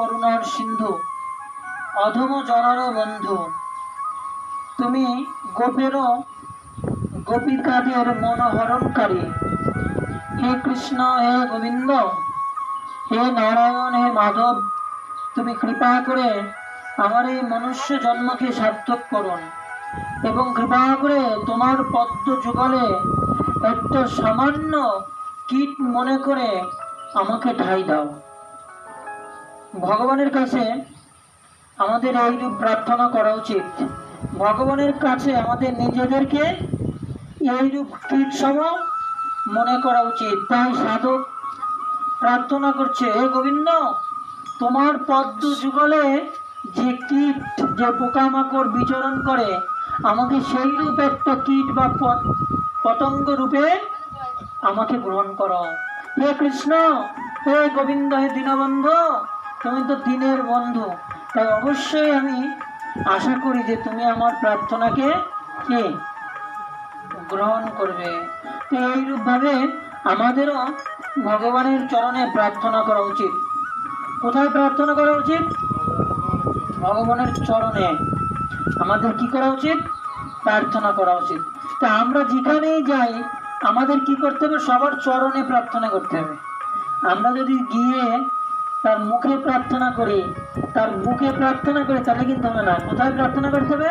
করুণার সিন্ধু, অধম জনর বন্ধু। তুমি গোপেরও গোপিকাদের মনোহরণকারী। হে কৃষ্ণ, হে গোবিন্দ, হে নারায়ণ, হে মাধব, তুমি কৃপা করে আমার এই মনুষ্য জন্মকে সার্থক করুন এবং কৃপা করে তোমার পদ্ম যুগলে একটা সামান্য কীট মনে করে আমাকে ঠাই দাও। ভগবানের কাছে আমাদের এইরূপ প্রার্থনা করা উচিত। ভগবানের কাছে আমাদের নিজেদেরকে এইরূপ কীট সম মনে করা উচিত। তাই সাধক প্রার্থনা করছে, হে গোবিন্দ, তোমার পদ্ম যুগলে যে কীট, যে পোকামাকড় বিচরণ করে, আমাকে সেই রূপ একটা কীট বা পতঙ্গ রূপে আমাকে গ্রহণ করো। হে কৃষ্ণ, হে গোবিন্দ, হে দীনবন্ধু তুমি তো দিনের বন্ধু। তাই অবশ্যই আমি আশা করি যে তুমি আমার প্রার্থনাকে কে? গ্রহণ করবে। তো এইরূপভাবে আমাদেরও ভগবানের চরণে প্রার্থনা করা উচিত। কোথায় প্রার্থনা করা উচিত? ভগবানের চরণে। আমাদের কি করা উচিত? প্রার্থনা করা উচিত। তা আমরা যেখানেই যাই, আমাদের কি করতে হবে? সবার চরণে প্রার্থনা করতে হবে। আমরা যদি গিয়ে তার মুখে প্রার্থনা করে, তার বুকে প্রার্থনা করে তাহলে কিন্তু হবে না কোথায় প্রার্থনা করতে হবে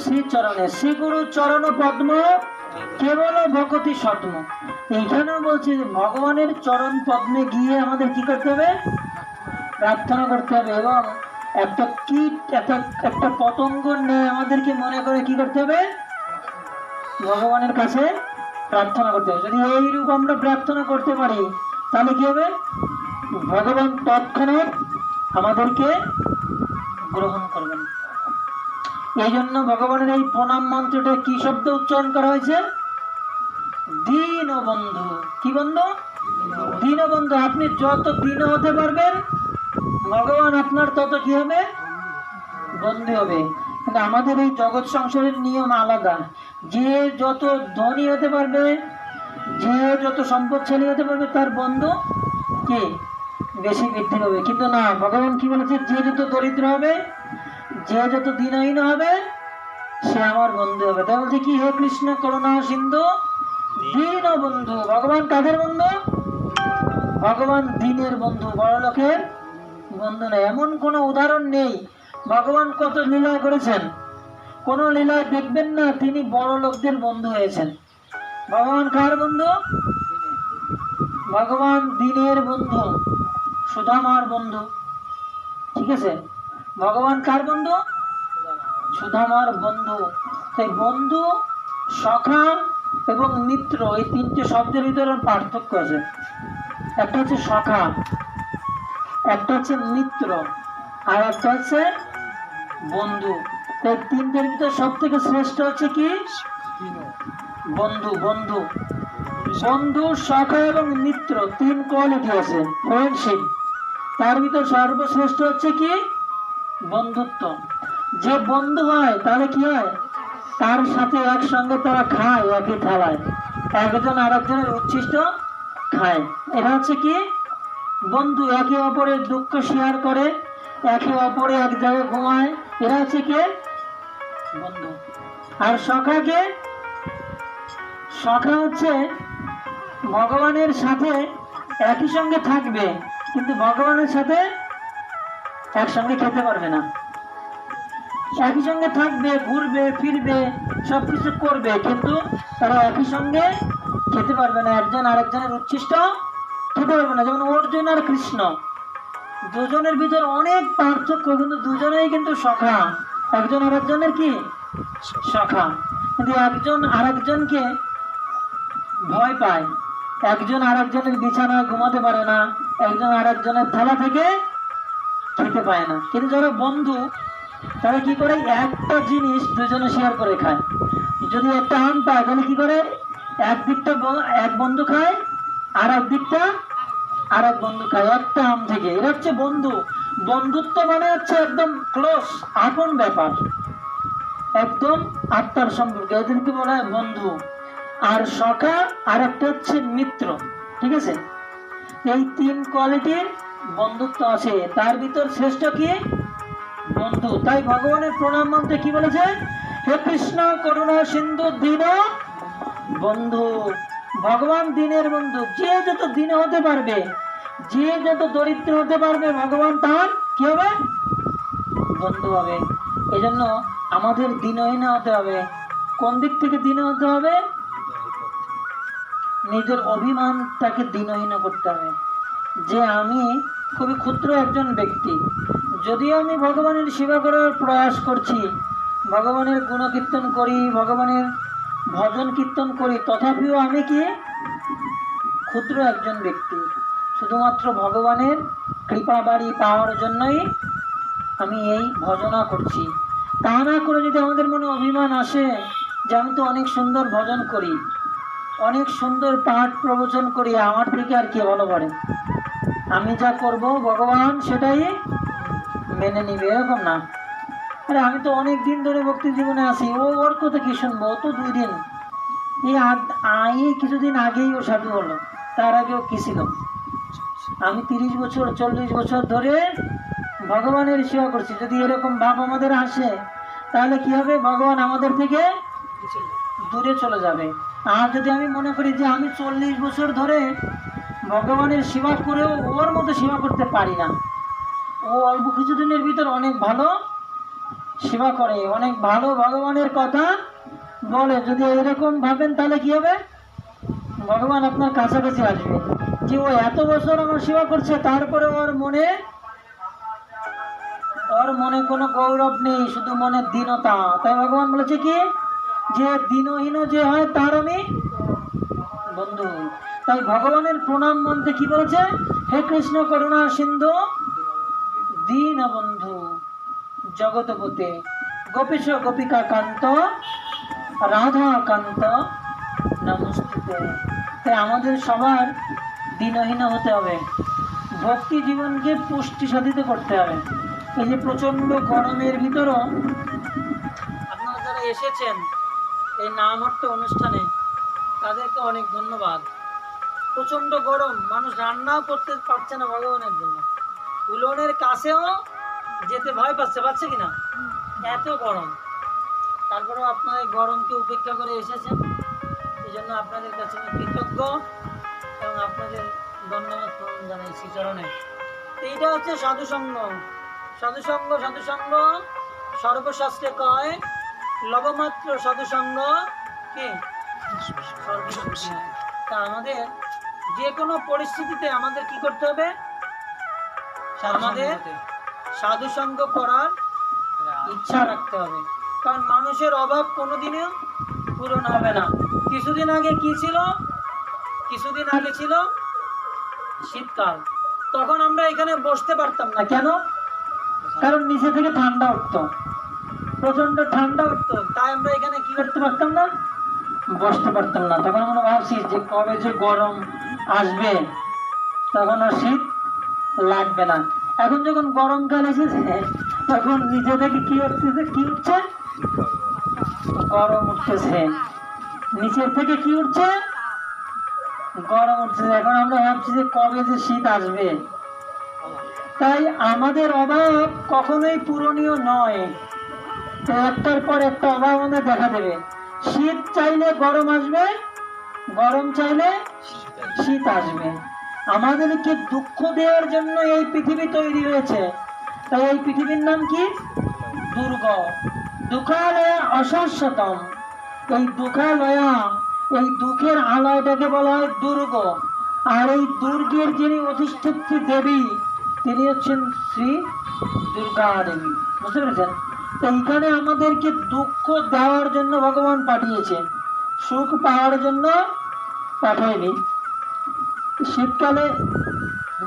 শ্রী চরণে শ্রী গুরু চরণ পদ্ম, কেবল ভকতি সদ্ম। এইখানেও বলছে ভগবানের চরণ পদ্মে গিয়ে আমাদের কি করতে হবে? প্রার্থনা করতে হবে এবং একটা কীট একটা একটা পতঙ্গ নিয়ে আমাদেরকে মনে করে কি করতে হবে? ভগবানের কাছে প্রার্থনা করতে হবে। যদি এইরূপ আমরা প্রার্থনা করতে পারি, তাহলে কি হবে? ভগবান তৎক্ষণাৎ আমাদেরকে গ্রহণ করবেন। এই জন্য ভগবানের এই প্রণাম মন্ত্রটা কি শব্দ উচ্চারণ করা হয়েছে? দীন বন্ধু কি বন্ধু? দীন বন্ধু আপনি যত দীন হতে পারবেন, ভগবান আপনার তত কি হবে? বন্ধু হবে। কিন্তু আমাদের এই জগৎ সংসারের নিয়ম আলাদা। যে যত ধনী হতে পারবে, যে যত সম্পদশালী হতে পারবে, তার বন্ধু কে? বেশি বৃদ্ধি হবে কিন্তু না, ভগবান কি বলেছে? যে যত দরিদ্র হবে, যে যত দিনহীন হবে, সে আমার বন্ধু হবে। তাই বলছে, কি হে কৃষ্ণ, করুণা, সিন্ধু? দীন বন্ধু। ভগবান কাদের বন্ধু? ভগবান দিনের বন্ধু। বড় লোকের বন্ধু নেই এমন কোনো উদাহরণ নেই। ভগবান কত লীলা করেছেন। কোন লীলায় দেখবেন না, তিনি বড় লোকদের বন্ধু হয়েছেন। ভগবান কার বন্ধু? ভগবান দিনের বন্ধু। সুধামার বন্ধু। ঠিক আছে? ভগবান কার বন্ধু? সুধামার বন্ধু। তাই বন্ধু সখা এবং মিত্র এই তিনটে শব্দের ভিতরে পার্থক্য আছে। একটা হচ্ছে সখা একটা হচ্ছে মিত্র, আর একটা হচ্ছে বন্ধু। তাই তিনটের ভিতরে সব থেকে শ্রেষ্ঠ হচ্ছে কি? বন্ধু বন্ধু। বন্ধু সখা এবং মিত্র, তিন কোয়ালিটি আছে। ফ্রেন্ডশিপ তার ভিতর সর্বশ্রেষ্ঠ হচ্ছে কি? বন্ধুত্ব। যে বন্ধু হয়, তাহলে কি হয়? তার সাথে একসঙ্গে তারা খায়, একই থালায়। একজন আরেকজনের উচ্ছিষ্ট খায়। এটা হচ্ছে কি? বন্ধু একে অপরের দুঃখ শেয়ার করে, একে অপরে এক জায়গায় ঘুমায়। এরা হচ্ছে কে? বন্ধু। আর সখাকে সখা হচ্ছে ভগবানের সাথে একই সঙ্গে থাকবে। কিন্তু ভগবানের সাথে একসঙ্গে খেতে পারবে না। একই সঙ্গে থাকবে, ঘুরবে, ফিরবে সব কিছু করবে, কিন্তু তারা একই সঙ্গে খেতে পারবে না। একজন আরেকজনের উচ্ছিষ্ট খেতে পারবে না। যেমন অর্জুন আর কৃষ্ণ, দুজনের ভিতর অনেক পার্থক্য, কিন্তু দুজনেই কিন্তু সখা। একজন আরেকজনের কি? সখা। কিন্তু একজন আরেকজনকে ভয় পায়। একজন আরেকজনের বিছানা ঘুমাতে পারে না, একজন আরেকজনের থালা থেকে খেতে পায় না। কিন্তু যারা বন্ধু, তারা কি করে? একটা জিনিস দুজনে শেয়ার করে খায়। যদি একটা আম পায়, তাহলে কি করে? এক দিকটা এক বন্ধু খায়, আর এক দিকটা আর এক বন্ধু খায়। একটা আম থেকে। এরা হচ্ছে বন্ধু। বন্ধুত্ব মানে হচ্ছে একদম ক্লোজ আপন ব্যাপার। একদম আত্মার সম্পর্কে। এদেরকে বলা হয় বন্ধু। আর সখা, আর একটা হচ্ছে মিত্র, ঠিক আছে? এই তিন কোয়ালিটির বন্ধুত্ব আছে। তার ভিতর শ্রেষ্ঠ কি? বন্ধু। তাই ভগবানের প্রণাম মন্ত্রে কি বলেছে? হে কৃষ্ণ, করুণা, সিন্ধু, দীন, বন্ধু। ভগবান দিনের বন্ধু। যে যত দিন হতে পারবে, যে যত দরিদ্র হতে পারবে, ভগবান তার কি হবে? বন্ধু হবে। এই জন্য আমাদের দিনহীন হতে হবে। কোন দিক থেকে দিন হতে হবে? নিজের অভিমানটাকে দিনহীন করতে হবে। যে আমি খুবই ক্ষুদ্র একজন ব্যক্তি, যদিও আমি ভগবানের সেবা করার প্রয়াস করছি, ভগবানের গুণকীর্তন করি, ভগবানের ভজন কীর্তন করি, তথাপিও আমি কি ক্ষুদ্র একজন ব্যক্তি? শুধুমাত্র ভগবানের কৃপা বাড়ি পাওয়ার জন্যই আমি এই ভজনা করছি। তা না করে যদি আমাদের মনে অভিমান আসে যে আমি তো অনেক সুন্দর ভজন করি অনেক সুন্দর পাঠ প্রবচন করি আমার থেকে আর কে ভালো পারে আমি যা করব, ভগবান সেটাই মেনে নিবে, এরকম না। আরে, আমি তো অনেক দিন ধরে ভক্তি জীবনে আছি, ও ওর কথা কি শুনব? ও তো দুই দিন। এই আদ- আ- এই কিছুদিন আগেই ও সাধু হলো, তার আগেও কি ছিল? আমি তিরিশ বছর, চল্লিশ বছর ধরে ভগবানের সেবা করছি। যদি এরকম ভাব আমাদের আসে, তাহলে কি হবে? ভগবান আমাদের থেকে দূরে চলে যাবে। আর যদি আমি মনে করি যে আমি চল্লিশ বছর ধরে ভগবানের সেবা করেও ওর মতো সেবা করতে পারি না, ও অল্প কিছুদিনের ভিতর অনেক ভালো সেবা করে, অনেক ভালো ভগবানের কথা বলে। যদি এরকম ভাবেন, তাহলে কি হবে? ভগবান আপনার কাছাকাছি আসবে। যে ও এত বছর আমার সেবা করছে, তারপরে ওর মনে ওর মনে কোনো গৌরব নেই, শুধু মনে দীনতা। তাই ভগবান বলেছে কি? যে দিনহীন যে হয় তার আমি বন্ধু। তাই ভগবানের প্রণাম মন্ত্রে কি বলেছে? হে কৃষ্ণ করুণা সিন্ধু, দীন বন্ধু, জগতপতে, গোপীশ গোপিকা কান্ত, রাধা কান্ত, নমস্তুতে। তাই আমাদের সবার দিনহীন হতে হবে। ভক্তি জীবনকে পুষ্টি সাধিত করতে হবে। এই যে প্রচণ্ড গরমের ভিতরও আপনারা যারা এসেছেন এই নামহট্ট অনুষ্ঠানে তাদেরকে অনেক ধন্যবাদ। প্রচণ্ড গরম, মানুষ রান্নাও করতে পারছে না ভগবানের জন্য। উলনের কাছেও যেতে ভয় পাচ্ছে পাচ্ছে কিনা? এত গরম। তারপরেও আপনারা এই গরমকে উপেক্ষা করে এসেছেন। এই জন্য আপনাদের কাছে আমি কৃতজ্ঞ এবং আপনাদের ধন্যবাদ প্রণাম জানাই শ্রীচরণে এইটা হচ্ছে সাধুসঙ্গ। সাধুসঙ্গ সাধুসঙ্গ, সর্বশাস্ত্রে কয় লবমাত্র সাধুসঙ্গ কি? তা আমাদের যে কোনো পরিস্থিতিতে আমাদের কি করতে হবে? আমাদের সাধুসঙ্গ করার ইচ্ছা রাখতে হবে। কারণ মানুষের অভাব কোনোদিনও পূরণ হবে না। কিছুদিন আগে কি ছিল? কিছুদিন আগে ছিল শীতকাল। তখন আমরা এখানে বসতে পারতাম না। কেন? কারণ নিচে থেকে ঠান্ডা উঠতো। প্রচণ্ড ঠান্ডা উঠতো। তাই আমরা এখানে কি করতে পারতাম না? বসতে পারতাম না। তখন আমরা ভাবছি যে কবে যে গরম আসবে, তখন আর শীত লাগবে না। এখন যখন গরমকাল এসেছে, তখন নিজে থেকে কি উঠতেছে কি উঠছে? গরম উঠতেছে। নিচের থেকে কি উঠছে? গরম উঠতেছে। এখন আমরা ভাবছি যে কবে যে শীত আসবে। তাই আমাদের অভাব কখনোই পূরণীয় নয়। তো একটার পর একটা অভাব আমাদের দেখা দেবে। শীত চাইলে গরম আসবে, গরম চাইলে শীত আসবে। আমাদেরকে দুঃখ দেওয়ার জন্য এই পৃথিবী তৈরি হয়েছে। তাই এই পৃথিবীর নাম কি? দুর্গ দুঃখালয়া অশাশ্বতম। এই দুঃখালয়া, এই দুঃখের আলয়টাকে বলা হয় দুর্গ আর এই দুর্গের যিনি অধিষ্ঠিত্রী দেবী, তিনি হচ্ছেন শ্রী দুর্গা দেবী বুঝতে পেরেছেন? এইখানে আমাদেরকে দুঃখ দেওয়ার জন্য ভগবান পাঠিয়েছে সুখ পাওয়ার জন্য পাঠায়নি। শীতকালে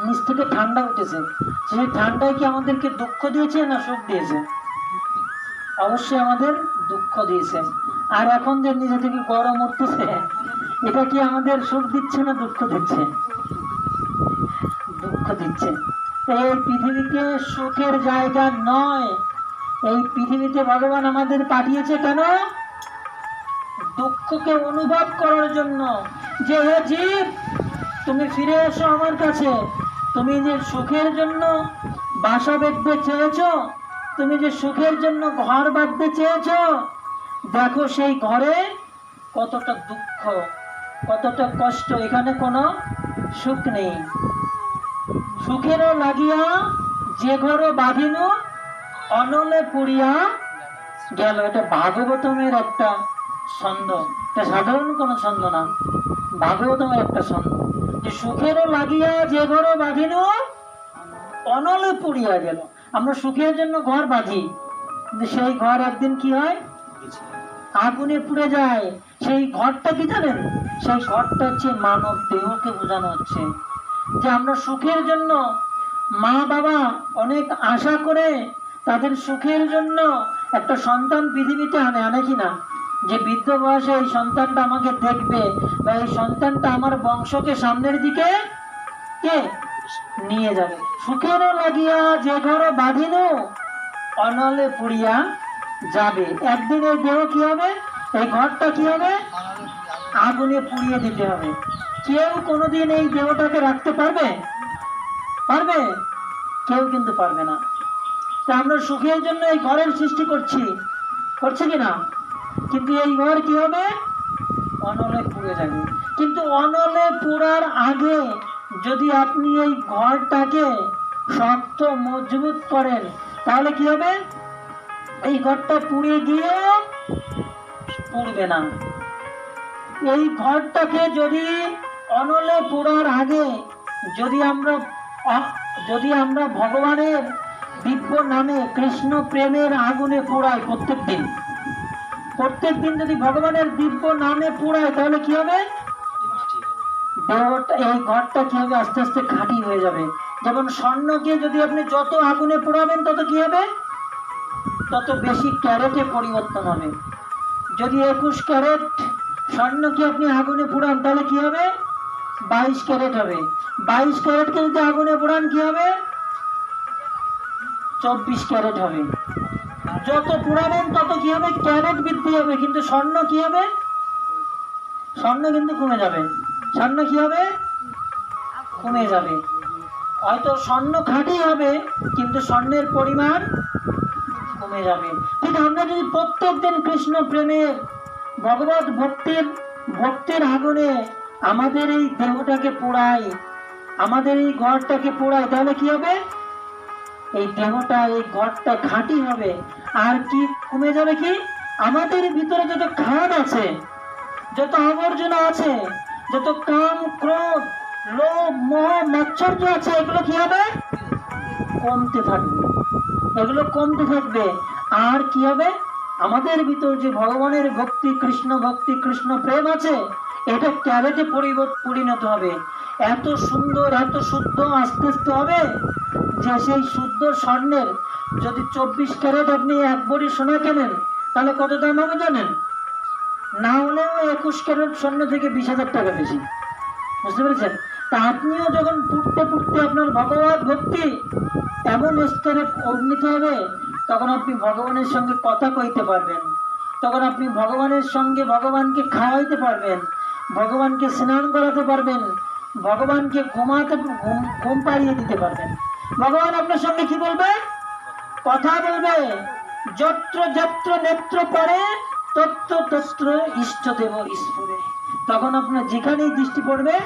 নিচ থেকে ঠান্ডা উঠেছে। সেই ঠান্ডায় কি আমাদেরকে দুঃখ দিয়েছে না সুখ দিয়েছে? অবশ্যই আমাদের দুঃখ দিয়েছে। আর এখন যে নিজে থেকে গরম উঠতেছে, এটা কি আমাদের সুখ দিচ্ছে না দুঃখ দিচ্ছে? দুঃখ দিচ্ছে। এই পৃথিবীকে সুখের জায়গা নয়। এই পৃথিবীতে ভগবান আমাদের পাঠিয়েছে কেন? দুঃখকে অনুভব করার জন্য। যে হে জীব, তুমি ফিরে এসো আমার কাছে। তুমি যে সুখের জন্য বাসা বেঁধতে চেয়েছ, তুমি যে সুখের জন্য ঘর বাঁধতে চেয়েছ, দেখো সেই ঘরে কতটা দুঃখ, কতটা কষ্ট। এখানে কোনো সুখ নেই। সুখেরও লাগিয়া যে ঘরও বাঁধিনু অনলে পুড়িয়া গেল। এটা ভাগবতমের একটা ছন্দ। এটা সাধারণ কোনো ছন্দ না। ভাগবতমের একটা ছন্দ। যে সুখেরও লাগিয়া যে ঘর বাঁধিনু, অনলে পুড়িয়া গেল। আমরা সুখের জন্য ঘর বাঁধি। কিন্তু সেই ঘর একদিন কি হয়? আগুনে পুড়ে যায়। সেই ঘরটা কি জানেন? সেই ঘরটা হচ্ছে মানব দেহকে বোঝানো হচ্ছে। যে আমরা সুখের জন্য মা বাবা অনেক আশা করে তাদের সুখের জন্য একটা সন্তান পৃথিবীতে আনে আনে কিনা যে বৃদ্ধ বয়সে এই সন্তানটা আমাকে দেখবে বা এই সন্তানটা আমার বংশকে সামনের দিকে কে? নিয়ে যাবে। সুখেরও লাগিয়া যে ঘরে বাঁধিনু, অনলে পুড়িয়া যাবে। একদিন দেহ কি হবে? এই ঘরটা কি হবে? আগুনে পুড়িয়ে দিতে হবে। কেউ কোনোদিন এই দেহটাকে রাখতে পারবে? পারবে? কেউ কিন্তু পারবে না। তা আমরা সুখের জন্য এই ঘরের সৃষ্টি করছি। করছে কি না? কিন্তু এই ঘর কি হবে? অনলে পুড়ে যাবে। কিন্তু অনলে পোড়ার আগে যদি আপনি এই ঘরটাকে শক্ত, মজবুত করেন, তাহলে কি হবে? এই ঘরটা পুড়ে গিয়ে পুড়বে না। এই ঘরটাকে যদি অনলে পোড়ার আগে যদি আমরা যদি আমরা ভগবানের দিব্য নামে কৃষ্ণ প্রেমের আগুনে পোড়াই প্রত্যেক দিন প্রত্যেক দিন যদি ভগবানের দিব্য নামে পোড়াই তাহলে কি হবে? এই ঘরটা কি হবে? আস্তে আস্তে খাঁটি হয়ে যাবে। যেমন স্বর্ণকে যদি আপনি যত আগুনে পোড়াবেন, তত কি হবে? তত বেশি ক্যারেটে পরিবর্তন হবে। যদি একুশ ক্যারেট স্বর্ণকে আপনি আগুনে পোড়ান, তাহলে কি হবে? বাইশ ক্যারেট হবে। বাইশ ক্যারেটকে যদি আগুনে পোড়ান, কি হবে? চব্বিশ ক্যারেট হবে। যত পোড়াবেন তত কি হবে? ক্যারেট বৃদ্ধি হবে। কিন্তু স্বর্ণ কি হবে? স্বর্ণ কিন্তু কমে যাবে। স্বর্ণ কি হবে? কমে যাবে। হয়তো স্বর্ণ খাঁটি হবে, কিন্তু স্বর্ণের পরিমাণ কমে যাবে। ঠিক আমরা যদি প্রত্যেক দিন কৃষ্ণ প্রেমের, ভগবত ভক্তির ভক্তির আগুনে আমাদের এই দেহটাকে পোড়াই, আমাদের এই ঘরটাকে পোড়াই, তাহলে কি হবে? এই দেহটা, এই ঘরটা খাঁটি হবে। আর কি কমে যাবে কি? আমাদের ভিতরে যত খাদ আছে, যত আবর্জনা আছে, যত কাম, ক্রোধ, লোভ, মোহ, মাচ্ছর্য আছে, এগুলো কি হবে? কমতে থাকবে। এগুলো কমতে থাকবে। আর কি হবে? আমাদের ভিতর যে ভগবানের ভক্তি, কৃষ্ণ ভক্তি, কৃষ্ণ প্রেম আছে, এটা ক্যারেটে পরিণত হবে। এত সুন্দর, এত শুদ্ধ, আস্তে আস্তে হবে সেই শুদ্ধ স্বর্ণের যদি চব্বিশ ক্যারেট আপনি এক বড়ি সোনা কেনেন, তাহলে কত দাম হবে জানেন? না হলেও একুশ ক্যারেট স্বর্ণ থেকে বিশ হাজার টাকা বেশি। বুঝতে পেরেছেন? তা আপনিও যখন পুড়তে পুড়তে আপনার ভগবত ভক্তি এমন স্তরে উন্নীত হবে, তখন আপনি ভগবানের সঙ্গে কথা কইতে পারবেন। তখন আপনি ভগবানের সঙ্গে ভগবানকে খাওয়াইতে পারবেন, ভগবানকে স্নান করাতে পারবেন, ভগবানকে ঘুমাতে, ঘুম ঘুম পাড়িয়ে দিতে পারবেন। ভগবান আপনার সঙ্গে কি বলবে? কথা বলবে। যত্র যত্র নেত্র পড়ে, তত্র তত্র ইষ্ট দেব ঈশ্বরে তখন আপনার যেখানেই দৃষ্টি পড়বে,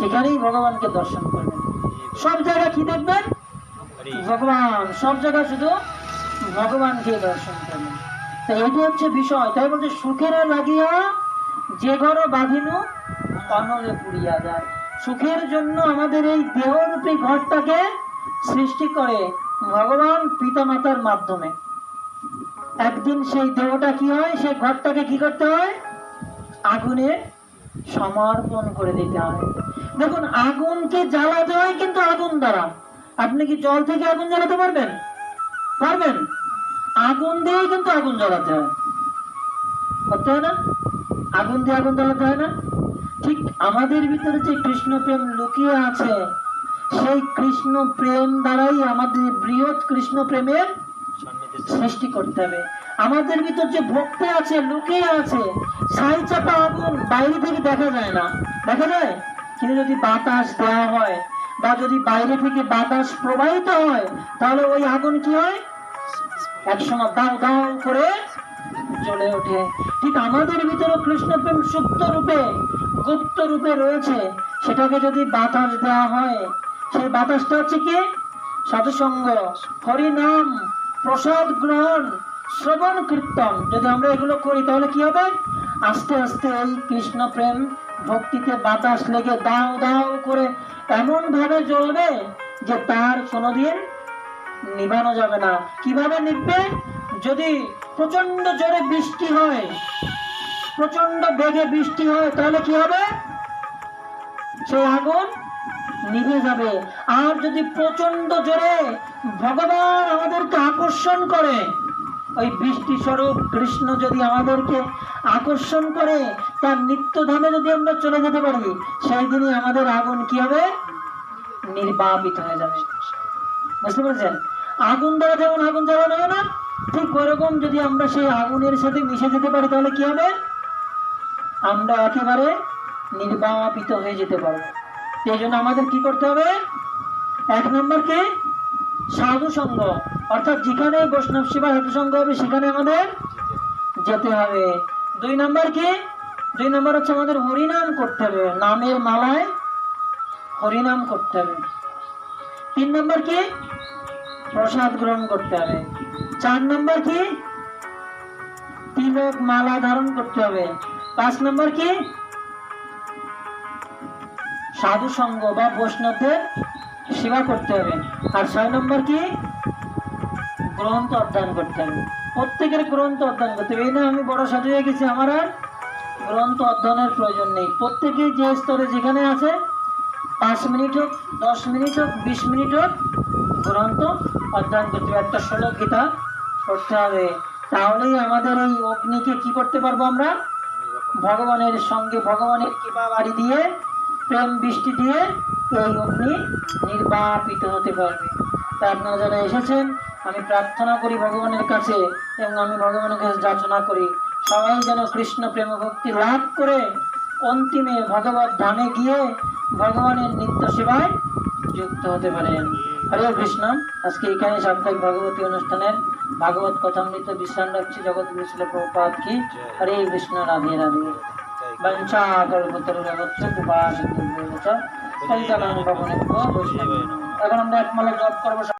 সেখানেই ভগবানকে দর্শন করবেন। সব জায়গায় কি দেখবেন? ভগবান। সব জায়গায় শুধু ভগবানকে দর্শন করবেন। তো এটি হচ্ছে বিষয়। তাই বলছে, সুখের লাগিয়া যে ঘর বাঁধিনু, অনলে পুড়িয়া যায়। সুখের জন্য আমাদের এই দেহরূপী ঘরটাকে সৃষ্টি করে ভগবান পিতামাতার মাধ্যমে। একদিন সেই দেহটা কি হয়? সেই ঘরটাকে কি করতে হয়? আগুনে সমর্পণ করে দিতে হয়। দেখুন, আগুনকে জ্বালাতে হয় কিন্তু আগুন দ্বারা। আপনি কি জল থেকে আগুন জ্বালাতে পারবেন? পারবেন। আগুন দিয়ে কিন্তু আগুন জ্বালাতে হয়। করতে হয় না? আগুন দিয়ে আগুন জ্বালাতে হয় না? ঠিক আমাদের ভিতরে যে কৃষ্ণ প্রেম লুকিয়ে আছে সেই কৃষ্ণ প্রেম দ্বারাই আমাদের বৃহৎ কৃষ্ণ প্রেমের সৃষ্টি করতে হবে। আমাদের ভিতর যে ভক্তি আছে, লুকিয়ে আছে, ছাই চাপা আগুন বাইরে থেকে দেখা যায় না। দেখা যায়? কিন্তু যদি বাতাস দেওয়া হয় বা যদি বাইরে থেকে বাতাস প্রবাহিত হয়, তাহলে ওই আগুন কি হয়? একসময় দাও দাও করে জ্বলে ওঠে। ঠিক আমাদের ভিতরে কৃষ্ণ প্রেম সুপ্ত রূপে, গুপ্ত রূপে রয়েছে। সেটাকে যদি বাতাস দেওয়া হয় সেই বাতাসটা হচ্ছে কি? সাধুসঙ্গ হরিনাম, প্রসাদ গ্রহণ, শ্রবণ, কীর্তন। যদি আমরা এগুলো করি, তাহলে কি হবে? আস্তে আস্তে এই কৃষ্ণ প্রেম ভক্তিতে বাতাস লেগে দাও দাও করে এমন ভাবে জ্বলবে যে তার কোনোদিন নিভানো যাবে না। কীভাবে নিভবে? যদি প্রচণ্ড জোরে বৃষ্টি হয় প্রচণ্ড বেগে বৃষ্টি হয়, তাহলে কি হবে? সেই আগুন নিভে যাবে। আর যদি প্রচণ্ড জোরে ভগবান আমাদেরকে আকর্ষণ করে, ওই বৃষ্টি স্বরূপ কৃষ্ণ যদি আমাদেরকে আকর্ষণ করে, তার নিত্যধামে যদি আমরা চলে যেতে পারি, সেই দিনই আমাদের আগুন কি হবে? নির্বাপিত হয়ে যাবে। বুঝতে পেরেছেন? আগুন দ্বারা যেমন আগুন জ্বালানো হয় না, ঠিক ওরকম যদি আমরা সেই আগুনের সাথে মিশে যেতে পারি, তাহলে কি হবে? আমরা একেবারে নির্বাপিত হয়ে যেতে পারব। এই জন্য আমাদের কি করতে হবে? এক নম্বর কি? সাধু সঙ্গ অর্থাৎ যেখানে বৈষ্ণব সেবা সাধু সঙ্গ হবে, সেখানে আমাদের যেতে হবে। দুই নম্বর কি? দুই নম্বর হচ্ছে আমাদের হরিনাম করতে হবে। নামের মালায় হরিনাম করতে হবে। তিন নম্বর কি? প্রসাদ গ্রহণ করতে হবে। চার নম্বর কি? তিলক মালা ধারণ করতে হবে। পাঁচ নম্বর কি? সাধু সঙ্গ বা বৈষ্ণবদের সেবা করতে হবে। আর ছয় নম্বর কি? গ্রন্থ অধ্যয়ন করতে হবে। প্রত্যেকের গ্রন্থ অধ্যয়ন করতে হবে। এই না আমি বড় সাধু হয়ে গেছি, আমার আর গ্রন্থ অধ্যয়নের প্রয়োজন নেই। প্রত্যেকেই যে স্তরে যেখানে আছে, পাঁচ মিনিট হোক, দশ মিনিট হোক, বিশ মিনিট হোক, গ্রন্থ অধ্যয়ন করতে হবে। একটা ষোলো গীতা পড়তে হবে। তাহলেই আমাদের এই অগ্নিকে কি করতে পারব আমরা? ভগবানের সঙ্গে ভগবানের কৃপা বাড়ি দিয়ে প্রেম বৃষ্টি দিয়ে এই অগ্নি নির্বাপিত হতে পারবে। তা আপনারা যারা এসেছেন, আমি প্রার্থনা করি ভগবানের কাছে এবং আমি ভগবানের কাছে যাচনা করি। সবাই যেন কৃষ্ণ প্রেম ভক্তি লাভ করে অন্তিমে ভগবত ধামে গিয়ে ভগবানের নিত্য সেবায় যুক্ত হতে পারেন। হরে কৃষ্ণ, আজকে এখানে সাপ্তাহিক ভগবতী অনুষ্ঠানের ভাগবত কথামৃত বিশ্রাম রাখছি জগৎ বিষ্ণ প্রপাত কি? হরে কৃষ্ণ, রাধে রাধে। এখন আমরা একমালে জব করব।